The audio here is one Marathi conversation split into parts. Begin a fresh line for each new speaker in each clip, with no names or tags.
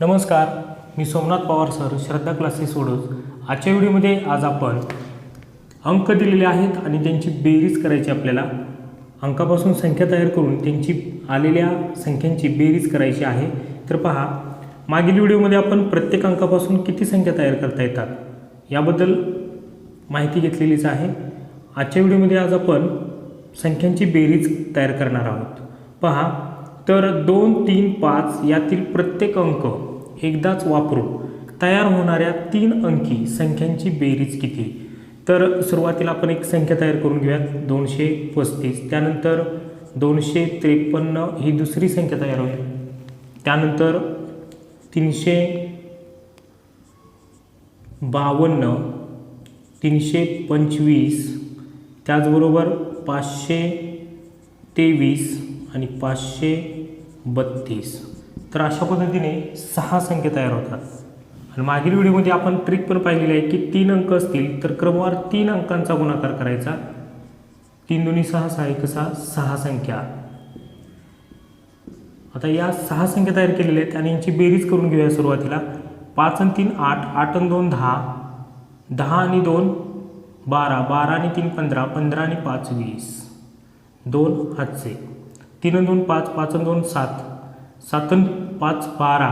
नमस्कार मी सोमनाथ पवार सर श्रद्धा क्लासेस सोडून आजच्या व्हिडिओमध्ये आज आपण अंक दिलेले आहेत आणि त्यांची बेरीज करायची आपल्याला. अंकापासून संख्या तयार करून त्यांची आलेल्या संख्यांची बेरीज करायची आहे. तर पहा मागील व्हिडिओमध्ये आपण प्रत्येक अंकापासून किती संख्या तयार करता येतात याबद्दल माहिती घेतलेलीच आहे. आजच्या व्हिडिओमध्ये आज आपण संख्यांची बेरीज तयार करणार आहोत. पहा तर दोन तीन पाच यातील प्रत्येक अंक एकदाच वापरून तयार होणाऱ्या तीन अंकी संख्यांची बेरीज किती? तर सुरुवातीला आपण एक संख्या तयार करून घेऊयात दोनशे पस्तीस. त्यानंतर दोनशे त्रेपन्न ही दुसरी संख्या तयार होईल. त्यानंतर तीनशे बावन्न तीनशे पंचवीस त्याचबरोबर पाचशे तेवीस आणि पाचशे बत्तीस. तर अशा पद्धतीने सहा संख्या तयार होतात. आणि मागील व्हिडिओमध्ये आपण ट्रिक पण पाहिलेली आहे की तीन अंक असतील तर क्रमवार तीन अंकांचा गुणाकार करायचा. तीन दोन्ही सहा सहा एक सहा सहा संख्या. आता या सहा संख्या तयार केलेल्या आहेत आणि यांची बेरीज करून घेऊया सुरुवातीला. पाच आणि तीन आठ आठ आणि दोन दहा. दहा आणि दोन बारा. बारा आणि तीन पंधरा. पंधरा आणि पाच वीस. दोन हातचे तीन आणि दोन पाच. पाच आणि दोन सात. सात पाच बारा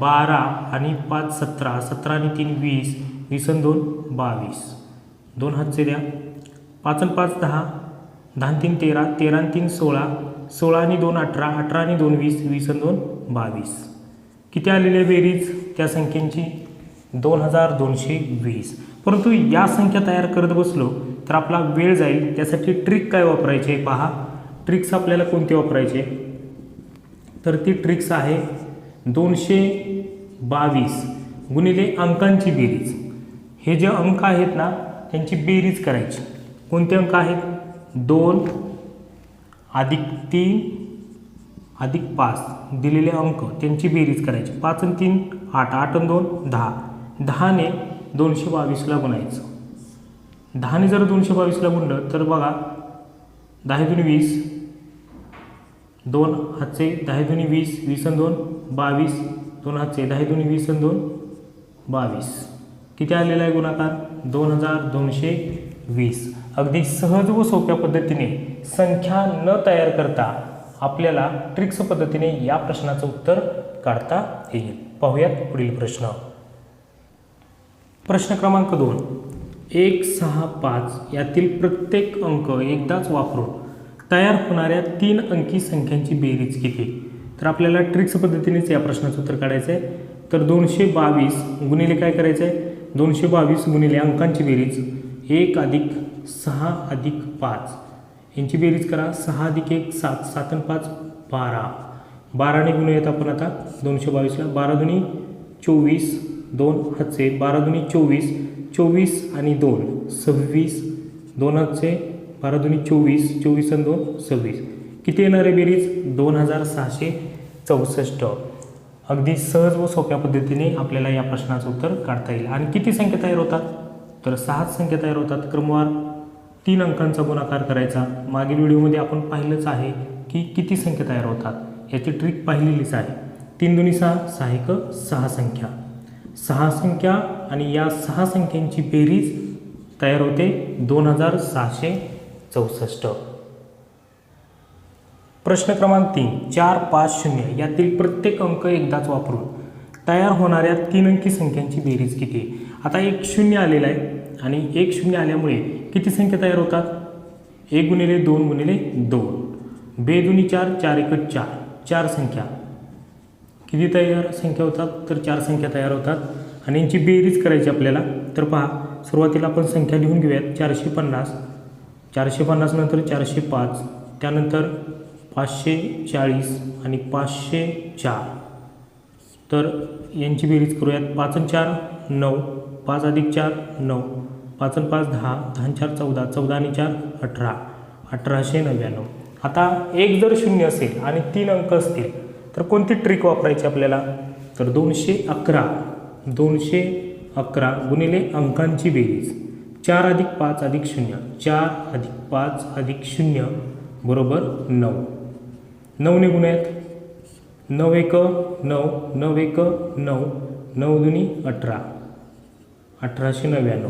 बारा आणि पाच सतरा सतरा आणि तीन वीस वीस आणि दोन बावीस. दोन हातचे द्या. पाच आणि पाच दहा दहा तीन तेरा तेरा आणि तीन सोळा सोळा आणि दोन अठरा अठरा आणि दोन वीस वीस आणि दोन बावीस. किती आलेले बेरीज त्या संख्येची? दोन हजार दोनशे वीस. परंतु या संख्या तयार करत बसलो तर आपला वेळ जाईल. त्यासाठी ट्रिक काय वापरायचे? पहा. ट्रिक्स आपल्याला कोणते वापरायचे? तर ती ट्रिक्स आहे दोनशे बावीस गुणिले अंकांची बेरीज. हे जे अंक आहेत ना त्यांची बेरीज करायची. कोणते अंक आहेत? दोन अधिक तीन अधिक पाच दिलेले अंक त्यांची बेरीज करायची. पाच आणि तीन आठ. आठ आणि दोन दहा. दहाने दोनशे बावीसला गुणायचं. दहाने जर दोनशे बावीसला गुणलं तर बघा दहा दोन वीस दोन हातचे दहा दोन्ही वीस वीस आणि दोन बावीस. दोन हातचे दहा दोन्ही वीस आणि दोन बावीस. किती आलेला आहे गुणाकार? दोन हजार दोनशे वीस. अगदी सहज व सोप्या पद्धतीने संख्या न तयार करता आपल्याला ट्रिक्स पद्धतीने या प्रश्नाचं उत्तर काढता येईल. पाहूयात पुढील प्रश्न. प्रश्न क्रमांक दोन. एक सहा पाच यातील प्रत्येक अंक एकदाच वापरून तयार होणाऱ्या तीन अंकी संख्यांची बेरीज किती तर आपल्याला ट्रिक्स पद्धतीनेच या प्रश्नाचं उत्तर काढायचं आहे तर दोनशे बावीस गुणिले काय करायचं आहे दोनशे बावीस गुणिले अंकांची बेरीज एक अधिक सहा अधिक पाच. यांची बेरीज करा. सहा अधिक एक सात. सात आणि पाच बारा. बाराने गुणूयात आपण आता. दोनशे बावीसला. बारा दुनी चोवीस दोन हातचे बारा दुनी चोवीस चोवीस आणि दोन. सव्वीस. दोन हातचे बारा दोन्ही चोवीस चोवीस आणि दोन सव्वीस. किती येणार आहे बेरीज? दोन हजार सहाशे चौसष्ट. अगदी सहज व सोप्या पद्धतीने आपल्याला या प्रश्नाचं उत्तर काढता येईल. आणि किती संख्या तयार होतात? तर सहाच संख्या तयार होतात. क्रमवार तीन अंकांचा गुणाकार करायचा. मागील व्हिडिओमध्ये आपण पाहिलंच आहे की किती संख्या तयार होतात. याची ट्रिक पाहिलेलीच आहे. तीन दोन्ही सहा सहा एक सहा संख्या. सहा संख्या आणि या सहा संख्यांची बेरीज तयार होते दोन हजार सहाशे चौसष्ट. प्रश्न क्रमांक तीन चार पाच शून्य यातील प्रत्येक अंक एकदाच वापरून तयार होणाऱ्या तीन अंकी संख्यांची बेरीज किती आता एक शून्य आलेला आहे आणि एक शून्य आल्यामुळे किती संख्या तयार होतात? एक गुणिले दोन गुणिले दोन. बेदुनी चार चार एकट चार. चार संख्या. किती तयार संख्या होतात? तर चार संख्या तयार होतात. आणि यांची बेरीज करायची आपल्याला. तर पहा सुरुवातीला आपण संख्या लिहून घेऊयात. चारशे पन्नास. चारशे पन्नास नंतर चारशे पाच त्यानंतर पाचशे चाळीस आणि पाचशे चार. तर यांची बेरीज करूयात. पाच आणि चार नऊ. पाच अधिक चार नऊ. पाच आणि पाच दहा. दहा चार चौदा. चौदा आणि चार अठरा. अठराशे नव्याण्णव. आता एक जर शून्य असेल आणि तीन अंक असतील तर कोणती ट्रिक वापरायची आपल्याला? तर दोनशे अकरा. दोनशे अकरा गुणिले अंकांची बेरीज. चार अधिक पाच अधिक शून्य. चार अधिक पाच अधिक शून्य बरोबर नऊ. नऊने आहेत. नऊ एक नऊ नऊ एक नऊ नऊ दुनी अठरा. अठराशे नव्याण्णव.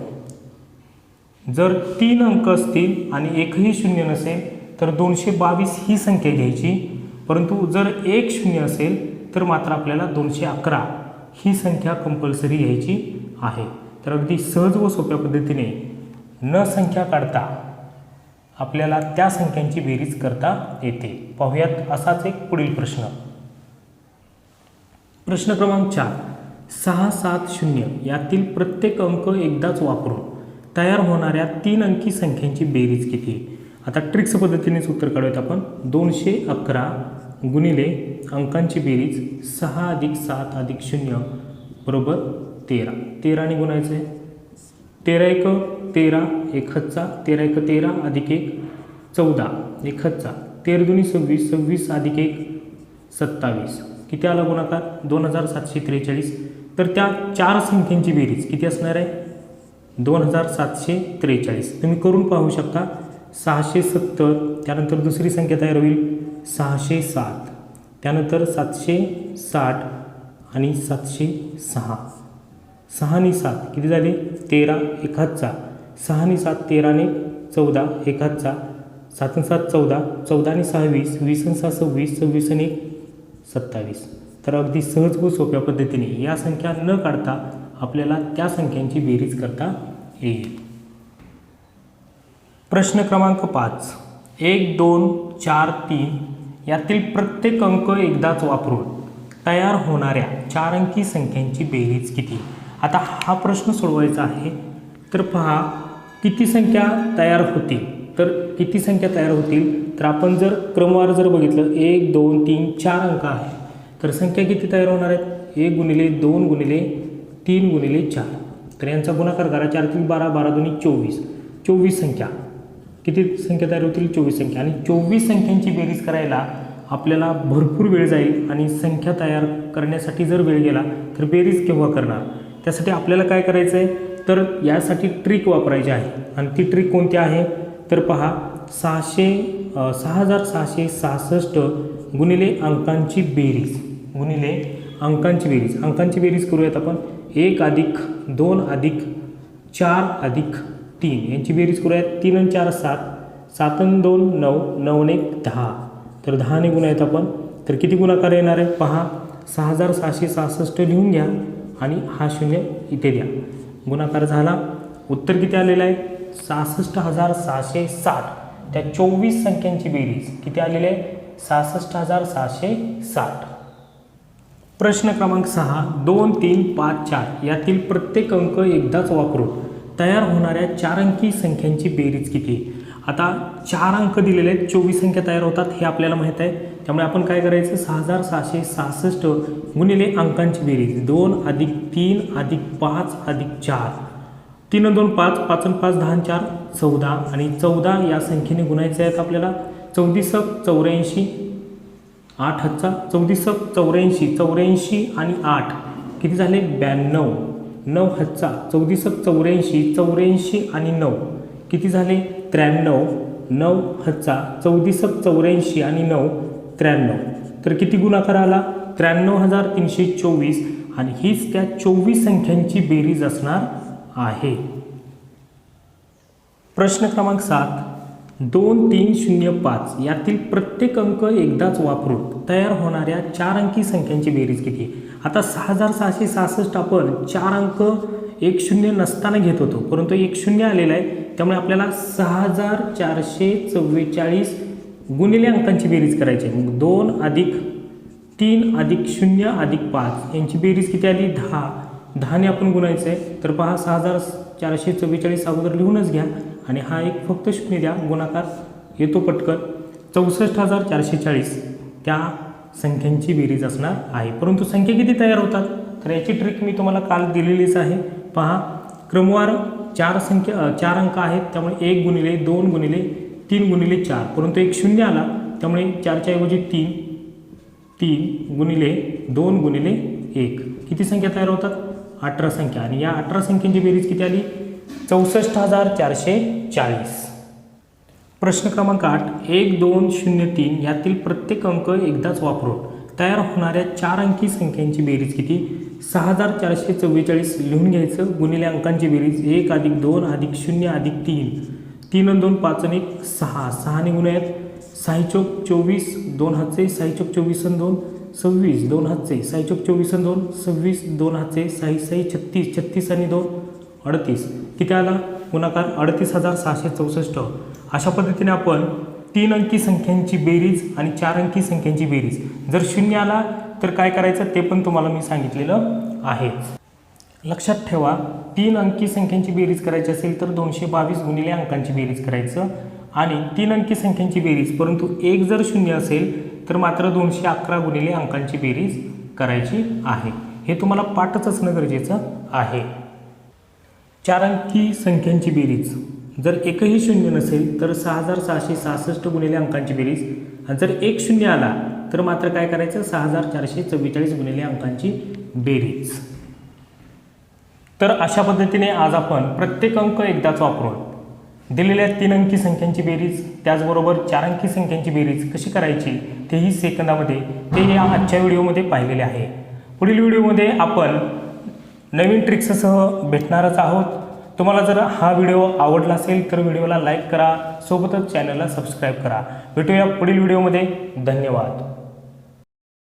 जर तीन अंक असतील आणि एकही शून्य नसेल तर दोनशे बावीस ही संख्या घ्यायची. परंतु जर एक शून्य असेल तर मात्र आपल्याला दोनशे अकरा ही संख्या कंपल्सरी घ्यायची आहे. तर अगदी सहज व सोप्या पद्धतीने न संख्या काढता आपल्याला त्या संख्यांची बेरीज करता येते. पाहूयात असाच एक पुढील प्रश्न. प्रश्न क्रमांक चार. सहा सात शून्य यातील प्रत्येक अंक एकदाच वापरून तयार होणाऱ्या तीन अंकी संख्यांची बेरीज किती? आता ट्रिक्स पद्धतीनेच उत्तर काढूयात आपण. दोनशे अकरा गुणिले अंकांची बेरीज सहा अधिक सात अधिक शून्य. बरोबर? तेरा. तेराने गुणायचं? आहे तेरा एक तेरा एक हच्चा तेरा एक तेरा अधिक एक चौदा. एक हच्चा. तेरा दोन्ही सव्वीस सव्वीस अधिक एक सत्तावीस. किती आला गुणाकार? दोन हजार सातशे त्रेचाळीस. तर त्या चार संख्यांची बेरीज किती असणार आहे? दोन हजार सातशे त्रेचाळीस. तुम्ही करून पाहू शकता. सहाशे सत्तर त्यानंतर दुसरी संख्या तयार होईल. सहाशे सात. त्यानंतर सातशे साठ आणि सातशे सहा. सहा आणि सात. किती झाले? तेरा एकाहत्चा सहा आणि सात तेराने चौदा एकाहत्चा सात आणि सात चौदा. चौदा आणि सहा वीस. वीस आणि सहा सव्वीस. सव्वीस आणि एक सत्तावीस. तर अगदी सहज व सोप्या पद्धतीने या संख्या न काढता आपल्याला त्या संख्यांची बेरीज करता येईल. प्रश्न क्रमांक पाच. एक दोन चार तीन यातील प्रत्येक अंक एकदाच वापरून तयार होणाऱ्या चार अंकी संख्यांची बेरीज किती? आता हा प्रश्न सोडवायचा आहे. तर पहा किती संख्या तयार होतील? तर किती संख्या तयार होतील? तर आपण जर क्रमवार जर बघितलं एक दोन तीन चार अंक आहे तर संख्या किती तयार होणार आहेत? एक गुणिले दोन गुणिले तीन गुणिले चार. तर यांचा गुणाकार करा चार तीन बारा बारा दोन्ही चोवीस. चोवीस संख्या. किती संख्या तयार होतील? चोवीस संख्या. आणि चोवीस संख्यांची बेरीज करायला आपल्याला भरपूर वेळ जाईल आणि संख्या तयार करण्यासाठी जर वेळ गेला तर बेरीज केव्हा करणार? त्यासाठी आपल्याला काय करायचं आहे तर यासाठी ट्रिक वापरायची आहे. आणि ती ट्रिक कोणती आहे? तर पहा सहाशे सहा हजार सहाशे सहासष्ट गुणिले अंकांची बेरीज. गुणिले अंकांची बेरीज. अंकांची बेरीज करूयात आपण. एक अधिक दोन अधिक चार अधिक तीन. यांची बेरीज करूयात. तीन आणि चार सात. सात आणि दोन नऊ. नऊ एक दहा. तर दहाने गुणायत आपण. तर किती गुणाकार येणार आहे? पहा सहा हजार सहाशे सहासष्ट लिहून घ्या. आणि हा शून्य इथे द्या. गुणाकार झाला. उत्तर किती आलेलं आहे? सहासष्ट हजार सहाशे साठ. त्या चोवीस संख्यांची बेरीज किती आलेली आहे? सहासष्ट हजार सहाशे साठ. प्रश्न क्रमांक सहा दोन तीन पाच चार यातील प्रत्येक अंक एकदाच वापरून तयार होणाऱ्या चार अंकी संख्यांची बेरीज किती? आता चार अंक दिलेले आहेत चोवीस संख्या तयार होतात हे आपल्याला माहीत आहे. त्यामुळे आपण काय करायचं? सहा हजार सहाशे सहासष्ट गुणिले अंकांची बेरीज. दोन अधिक तीन अधिक पाच अधिक चार. तीन दोन पाच पाच पाच दहा चार चौदा. आणि चौदा या संख्येने गुणायचं आहेत आपल्याला. चौतीस चौऱ्याऐंशी आठ हच्चा. चौतीस चौऱ्याऐंशी चौऱ्याऐंशी आणि आठ. किती झाले? ब्याण्णव. नऊ हच्चा. चौतीस चौऱ्याऐंशी चौऱ्याऐंशी आणि नऊ. किती झाले? त्र्याण्णव. नऊ हच्चा. चौतीस चौऱ्याऐंशी आणि नऊ. त्र्याण्णव. तर किती गुणाकार आला? त्र्याण्णव हजार तीनशे चोवीस. आणि हीच त्या चोवीस संख्यांची बेरीज असणार आहे. प्रश्न क्रमांक सात. दोन तीन शून्य पाच. यातील प्रत्येक अंक एकदाच वापरून तयार होणाऱ्या चार अंकी संख्यांची बेरीज किती? आता सहा हजार सहाशे सहासष्ट आपण चार अंक एक शून्य नसताना घेत होतो. परंतु एक शून्य आलेला आहे. त्यामुळे आपल्याला सहा हजार चारशे चव्वेचाळीस गुणिले अंकांची बेरीज करायची आहे. मग दोन अधिक तीन अधिक शून्य अधिक पाच. यांची बेरीज किती आली? दहा. दहाने आपण गुणायचं आहे तर पहा सहा हजार चारशे चव्वेचाळीस अगोदर लिहूनच घ्या. आणि हा एक फक्त शून्य द्या. गुणाकार येतो पटकन. चौसष्ट हजार चारशे चाळीस. त्या संख्यांची बेरीज असणार आहे. परंतु संख्या किती तयार होतात? तर याची ट्रिक मी तुम्हाला काल दिलेलीच आहे. पहा क्रमवार चार संख्या चार अंक आहेत. त्यामुळे एक गुणिले दोन गुणिले तीन गुणिले चार. परंतु एक शून्य आला त्यामुळे चारच्या ऐवजी तीन तीन गुणिले दोन गुणिले एक. किती संख्या तयार होतात? अठरा संख्या. आणि या अठरा संख्यांची बेरीज किती आली? चौसष्ट हजार चारशे चाळीस. प्रश्न क्रमांक आठ. एक दोन शून्य तीन यातील प्रत्येक अंक एकदाच वापरून तयार होणाऱ्या चार अंकी संख्यांची बेरीज किती? सहा हजार चारशे चव्वेचाळीस लिहून घ्यायचं. गुणिले अंकांची बेरीज एक अधिक दोन अधिक शून्य अधिक तीन. तीन आणि दोन पाच आणि एक सहा. सहा निघून आहेत. साई चौक चोवीस दोन हातचे. साई चौक चोवीस आणि दोन सव्वीस. दोन हातचे. साई चौक चोवीस आणि दोन सव्वीस. दोन हातचे. साई साई छत्तीस. छत्तीस आणि दोन अडतीस. किती आला? गुणाकार अडतीस हजार सहाशे चौसष्ट. अशा पद्धतीने आपण तीन अंकी संख्यांची बेरीज आणि चार अंकी संख्यांची बेरीज. जर शून्य आला तर काय करायचं? ते पण तुम्हाला मी सांगितलेलं आहे. लक्षात ठेवा तीन अंकी संख्यांची बेरीज करायची असेल तर दोनशे बावीस गुणिले अंकांची बेरीज करायचं. आणि तीन अंकी संख्यांची बेरीज परंतु एक जर शून्य असेल तर मात्र दोनशे अकरा गुणिले अंकांची बेरीज करायची आहे. हे तुम्हाला पाठच असणं गरजेचं आहे. चार अंकी संख्यांची बेरीज. जर एकही शून्य नसेल तर सहा हजार सहाशे सहासष्ट गुणिले अंकांची बेरीज. आणि जर एक शून्य आला तर मात्र काय करायचं? सहा हजार चारशे चव्वेचाळीस गुणिले अंकांची बेरीज. तर अशा पद्धतीने आज आपण प्रत्येक अंक एकदाच वापरून दिलेल्या तीन अंकी संख्यांची बेरीज त्याचबरोबर चार अंकी संख्यांची बेरीज कशी करायची तेही सेकंदामध्ये ते या आजच्या व्हिडिओमध्ये पाहिलेले आहे. पुढील व्हिडिओमध्ये आपण नवीन ट्रिक्ससह भेटणारच आहोत. तुम्हाला जर हा व्हिडिओ आवडला असेल तर व्हिडिओला लाईक करा सोबतच चॅनलला सबस्क्राईब करा. भेटूया पुढील व्हिडिओमध्ये. धन्यवाद.